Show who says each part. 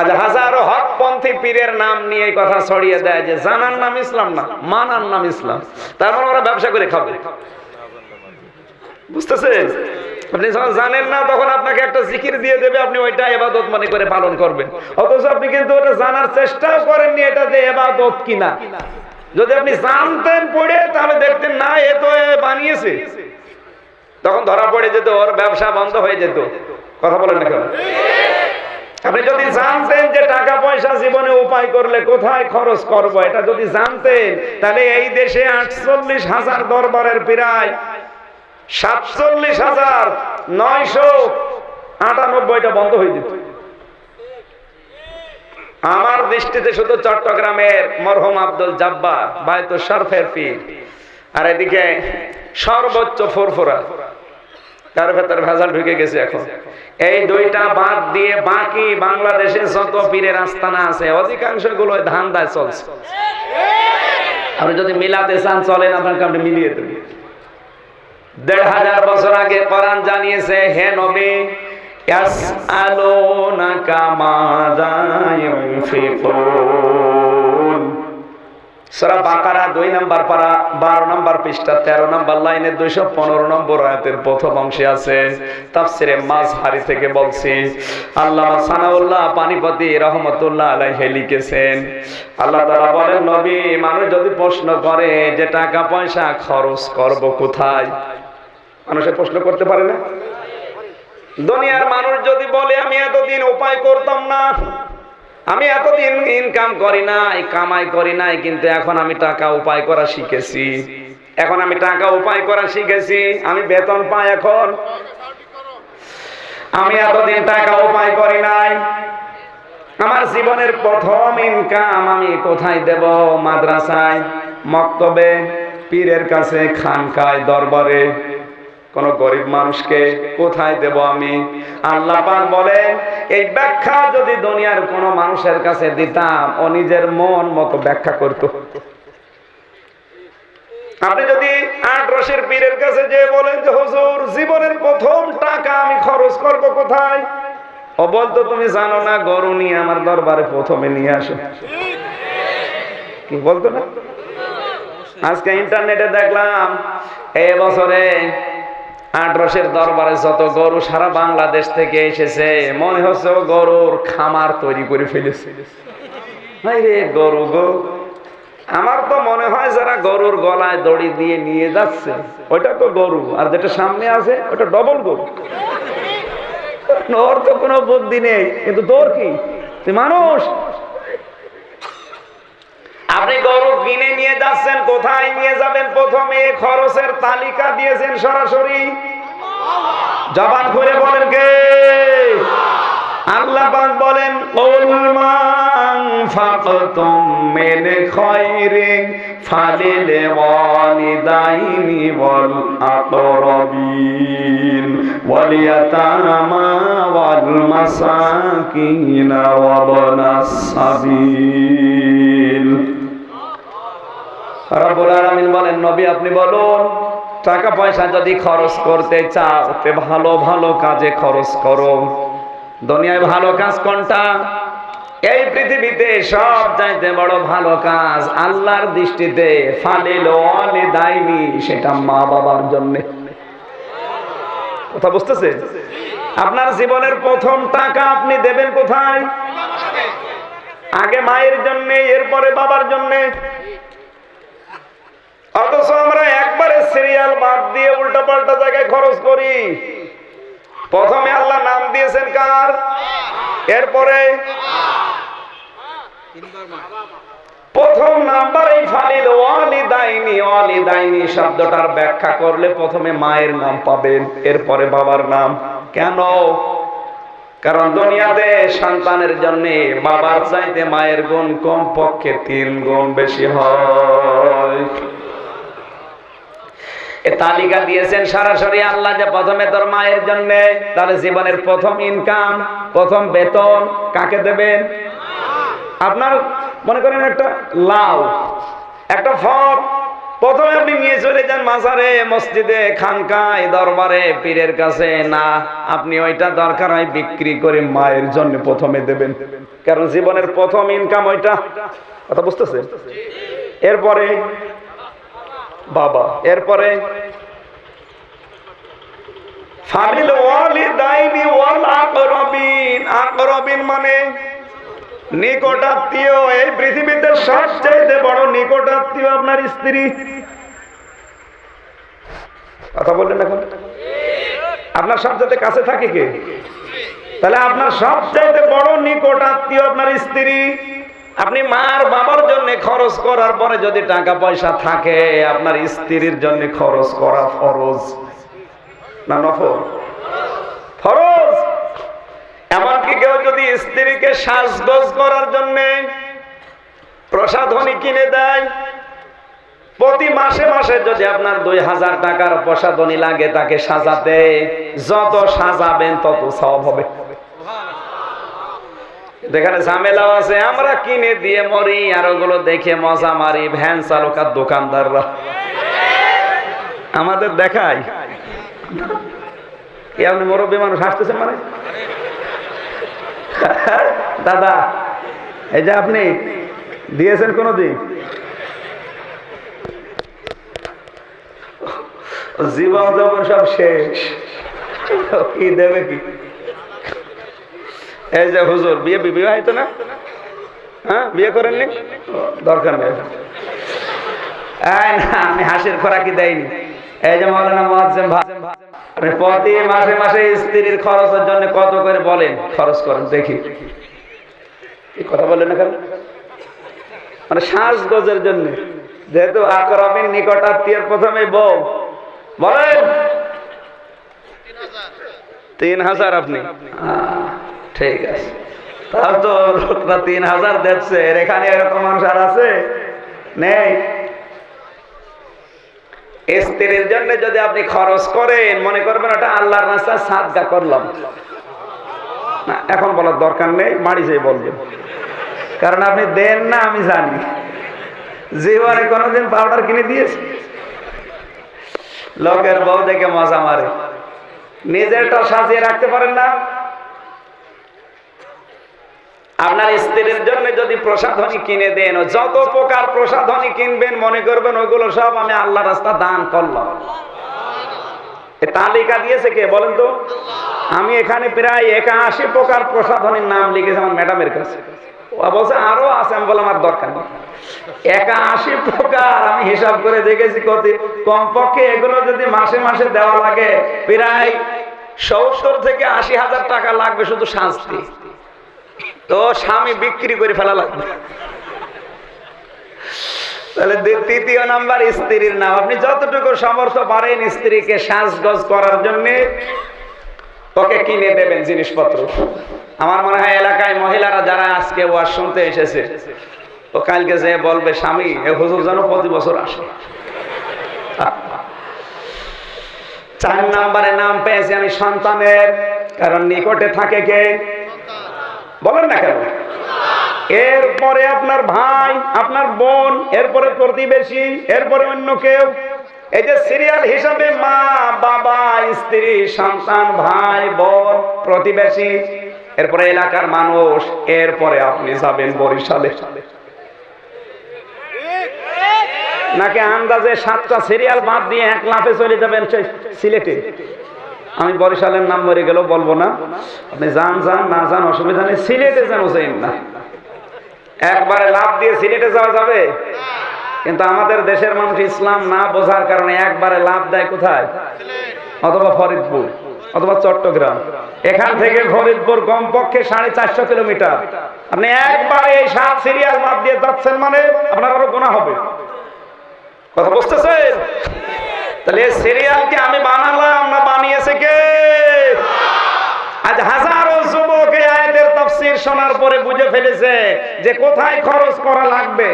Speaker 1: আজ হাজারো হকপন্থী পীরের নাম নিয়ে এই কথা ছড়িয়ে দেয় যে জানার নাম ইসলাম না, মানার নাম ইসলাম। তারপর ওরা ব্যবসা করে খাবে। বুঝতেছেন? আপনি যখন জানেন না, তখন আপনাকে একটা জিকির দিয়ে দেবে, আপনি ওইটা এবাদত মনে করে পালন করবেন। অথচ আপনি কিন্তু ওটা জানার চেষ্টাও করেননি এটা যে এবাদত কিনা। যদি আপনি জানতেন পড়ে, তাহলে দেখতেন, না, এ তো বানিয়েছে। তখন ধরা পড়ে যেত, ওর ব্যবসা বন্ধ হয়ে যেত। কথা বলেন না কেন? আপনি যদি জানতেন যে টাকা পয়সা জীবনে উপায় করলে কোথায় খরচ করব, এটা যদি জানতেন, তাহলে এই দেশে আটচল্লিশ হাজার দরবারের প্রায় সাতচল্লিশ হাজার নয়শো আটানব্বইটা বন্ধ হয়ে যেত। আমার দৃষ্টিতে শুধু চট্টগ্রামের মরহম আব্দুল জাব্বার বায়তো শরফের পীর। আর এদিকে সর্বোচ্চ ফুরফুরা। তার ভেতর ভেজাল ঢুকে গেছে এখন। এই দুইটা বাদ দিয়ে বাকি বাংলাদেশে যত পীরের আস্তানা আছে অধিকাংশগুলো ধান দায় চলছে। আপনি যদি মিলাতে চান, চলেন, আপনাকে আপনি মিলিয়ে দেবেন দেড় হাজার বছর আগে কোরআন জানিয়েছে, হে নবী, ইয়াসআলুনাকা মাযা ইউনফিকুন। সূরা বাকারা 2 নাম্বার পারা 12 নাম্বার পৃষ্ঠা 13 নাম্বার লাইনে 215 নম্বর আয়াতের প্রথম অংশে আছে, তাফসিরে মাজহারি থেকে বলছি, আল্লামা সানাউল্লাহ পানিপতি রহমাতুল্লাহ আলাইহি লিখেছেন, আল্লাহ বলেন, নবী, মানুষ যদি প্রশ্ন করে যে টাকা পয়সা খরচ করব কোথায়? মানুষের প্রশ্ন করতে পারে না? দুনিয়ার মানুষ যদি বলে, আমি এতদিন উপায় করতাম না আমি এতদিন ইনকাম করি নাই, কামাই করি নাই, কিন্তু এখন আমি টাকা উপায় করা শিখেছি। এখন আমি টাকা উপায় করা শিখেছি, আমি বেতন পাই এখন। আমি এতদিন টাকা উপায় করি নাই। আমার জীবনের প্রথম ইনকাম আমি কোথায় দেব? মাদ্রাসায়, মক্তবে, পীরের কাছে, খানকায়, দরবারে। কোন গরিব মানুষকে কোথায় দেব আমি? আল্লাহ পাক বলেন, এই ব্যাখ্যা যদি দুনিয়ার কোন মানুষের কাছে দিতাম, ও নিজের মন মতো ব্যাখ্যা করত। আপনি যদি আট রসের পীরের কাছে যে বলেন যে, হুজুর, জীবনের প্রথম টাকা আমি খরচ করব কোথায়? ও বলতো, তুমি জানো না, গরু নিয়ে আমার দরবারে প্রথমে নিয়ে আসো। কি বলতো না? আজকে ইন্টারনেটে দেখলাম এই বছরে আটরসের দরবারে যত গরু সারা বাংলাদেশ থেকে এসেছে, মনে হচ্ছে গরুর খামার তৈরি করে ফেলেছে। গরু গো, আমার তো মনে হয় যারা গরুর গলায় দড়ি দিয়ে নিয়ে যাচ্ছে, ওইটা তো গরু, আর যেটা সামনে আছে ওটা ডবল গরু। ওর তো কোনো বুদ্ধি নেই, কিন্তু তোর কি? মানুষ। আপনি গরু নিয়ে যাচ্ছেন, কোথায় নিয়ে যাবেন? প্রথমে খরচের তালিকা দিয়েছেন সরাসরি। জবান করে বলেন কে? আল্লাহ বলেন ফাকতুম মিন সাবিল। রব্বুল আলামিন বলেন, নবী, আপনি বলুন, টাকা পয়সা যদি খরচ করতে চাও, তে ভালো ভালো কাজে খরচ করো। দুনিয়ায় ভালো কাজ কোনটা? এই পৃথিবীতে সব চাইতে বড় ভালো কাজ আল্লাহর দৃষ্টিতে, ফালিল অলি দায়নি সেটা মা বাবার জন্য। কথা বুঝতেছে? আপনার জীবনের প্রথম টাকা আপনি দেবেন কোথায়? আগে মায়ের জন্য, এরপরে বাবার জন্য। অথচ আমরা একবারে সিরিয়াল বাদ দিয়ে উল্টা পাল্টা জায়গায় খরচ করি। প্রথমে আল্লাহ নাম দিয়েছেন কার? এরপরে প্রথম ফালিল ওয়ালিদাইনি ওয়ালিদাইনি শব্দটার ব্যাখ্যা করলে প্রথমে মায়ের নাম পাবেন, এরপরে বাবার নাম। কেন? কারণ দুনিয়াতে সন্তানের জন্য বাবার চাইতে মায়ের গুণ কম পক্ষে তিন গুণ বেশি হয়। তালিকা দিয়েছেন সরাসরি আল্লাহ যে প্রথমে তোর মায়ের জন্য তাহলে জীবনের প্রথম ইনকাম প্রথম বেতন কাকে দেবেন? আপনার মনে করেন একটা লাউ, একটা ফল। প্রথমে আপনি নিয়ে চলে যান মাজারে, মসজিদে, খানকায়, দরবারে, পীরের কাছে। না, আপনি ওইটা দরকার হয় বিক্রি করে মায়ের জন্য প্রথমে দেবেন। কারণ জীবনের প্রথম ইনকাম ওইটা। কথা বুঝতেছে এরপরে বাবা। এরপরে মানে নিকটাত্মীয়। এই পৃথিবীতে সবচাইতে বড় নিকটাত্মীয় আপনার স্ত্রী। কথা বললেন এখন? আপনার সবচাইতে কাছে থাকে কে? তাহলে আপনার সবচাইতে বড় নিকটাত্মীয় আপনার স্ত্রী। আপনি মার বাবার জন্য খরচ করার পরে যদি টাকা পয়সা থাকে, আপনার স্ত্রীর জন্য খরচ করা ফরজ। না নফল? ফরজ! এমনকি কেউ যদি স্ত্রীকে সাজগোজ করার জন্য প্রসাধনী কিনে দেয়, প্রতি মাসে মাসে যদি আপনার দুই হাজার টাকার প্রসাধনী লাগে, তাকে সাজাতে যত সাজাবেন তত সব হবে। যেখানে ঝামেলাও আছে। আমরা কিনে দিয়ে মরি, আর ওগুলো দেখে মজা মারি, ভ্যান চালক আর দোকানদাররা। আমাদের দেখায় কি আপনি মুরব্বী মানুষ হাসতেছেন মানে? দাদা, এই যে আপনি দিয়েছেন কোনদিন? জীবন যখন সব শেষ। কি দেবে কি? এই যে হুজুর, বিয়ে বিবাহিত না? হ্যাঁ বিয়ে করেননি? দরকার নেই। আমি হাসির খোরাকি দেয়নি এই যে মৌলানা প্রতি মাসে মাসে স্ত্রীর খরচের জন্য কত করে বলেন? খরচ করেন, দেখি। কথা বললেন না কেন মানে জন্য। যেহেতু আকরাবিন নিকটাত্মীয়ের প্রথমে বউ। বলেন। তিন হাজার। আপনি? ঠিক আছে। তাহলে তো লোকটা তিন হাজার এর এখানে এরকম মানুষ আর আছে? নেই। স্ত্রীর জন্য যদি আপনি খরচ করেন, মনে করবেন ওটা আল্লাহর রাস্তা সাদগা করলাম। না, এখন বলার দরকার নেই মারি যেয়ে বলবেন কারণ আপনি দেন না, আমি জানি। জীবনে কোনোদিন পাউডার কিনে দিয়েছে। লোকের বউ দেখে মজা মারে। নিজেরটা সাজিয়ে রাখতে পারেন না। আপনার স্ত্রীর জন্য যদি প্রসাধনী কিনে দেন, যত প্রকার প্রসাধনী কিনবেন, মনে করবেন ওইগুলো সব আমি আল্লাহ রাস্তা দান করলাম। তালিকা দিয়েছে কে? বলেন তো। আমি এখানে প্রায় একাশি প্রকার প্রসাধনীর নাম লিখেছি আমার ম্যাডামের কাছে। বলছে, আরও আছে, আমি বললাম, আর দরকার একাশি প্রকার আমি হিসাব করে দেখেছি কত কমপক্ষে এগুলো যদি মাসে মাসে দেওয়া লাগে, প্রায় সত্তর থেকে আশি হাজার টাকা লাগবে শুধু শাস্তি। তো স্বামী বিক্রি করে ফেলা লাগবে। তাহলে তৃতীয় নাম্বার, স্ত্রীর নাম। আপনি যতটুকু সমর্থ পারেন স্ত্রীকে সাজগজ করার জন্য ওকে কিনে দেবেন জিনিসপত্র। আমার মনে হয় এলাকায় মহিলারা যারা আজকে শুনতে এসেছে, ও কালকে যে বলবে, স্বামী, এ হুজুর যেন প্রতি বছর আসে। চার নাম্বারে নাম পেয়েছি আমি সন্তানের, কারণ নিকটে থাকে কে? বলেন না কেন? এরপরে আপনার ভাই, আপনার বোন, এরপরে প্রতিবেশী, এরপরে অন্য কেউ। এই যে সিরিয়াল হিসাবে মা, বাবা, স্ত্রী, সন্তান, ভাই, বোন, প্রতিবেশী, এরপরে এলাকার মানুষ, এরপরে আপনি যাবেন বরিশালে। নাকি আন্দাজে সাতটা সিরিয়াল বাদ দিয়ে এক লাফে চলে যাবেন সিলেটে? আমি বরিশালের নাম মরে গেলেও বলব না। আপনি যান যান, না যান, অসুবিধা নেই। সিলেটে যেন যাইন না। একবারে লাভ দিয়ে সিলেটে যাওয়া যাবে? কিন্তু আমাদের দেশের মানুষ ইসলাম না বোঝার কারণে একবারে লাভ দেয় কোথায়? অথবা ফরিদপুর, অথবা চট্টগ্রাম। এখান থেকে ফরিদপুর কমপক্ষে সাড়ে চারশো কিলোমিটার। আপনি একবারে এই সাত সিরিয়াল বাদ দিয়ে যাচ্ছেন মানে আপনার আরও গোনা হবে। কথা বুঝতেছেন? তাহলে সিরিয়াল সিরিয়ালকে আমি বানালাম না বানিয়েছে কে? আজ হাজারো যুবক আয়াতের তাফসীর শোনার পরে বুঝে ফেলেছে যে কোথায় খরচ করা লাগবে।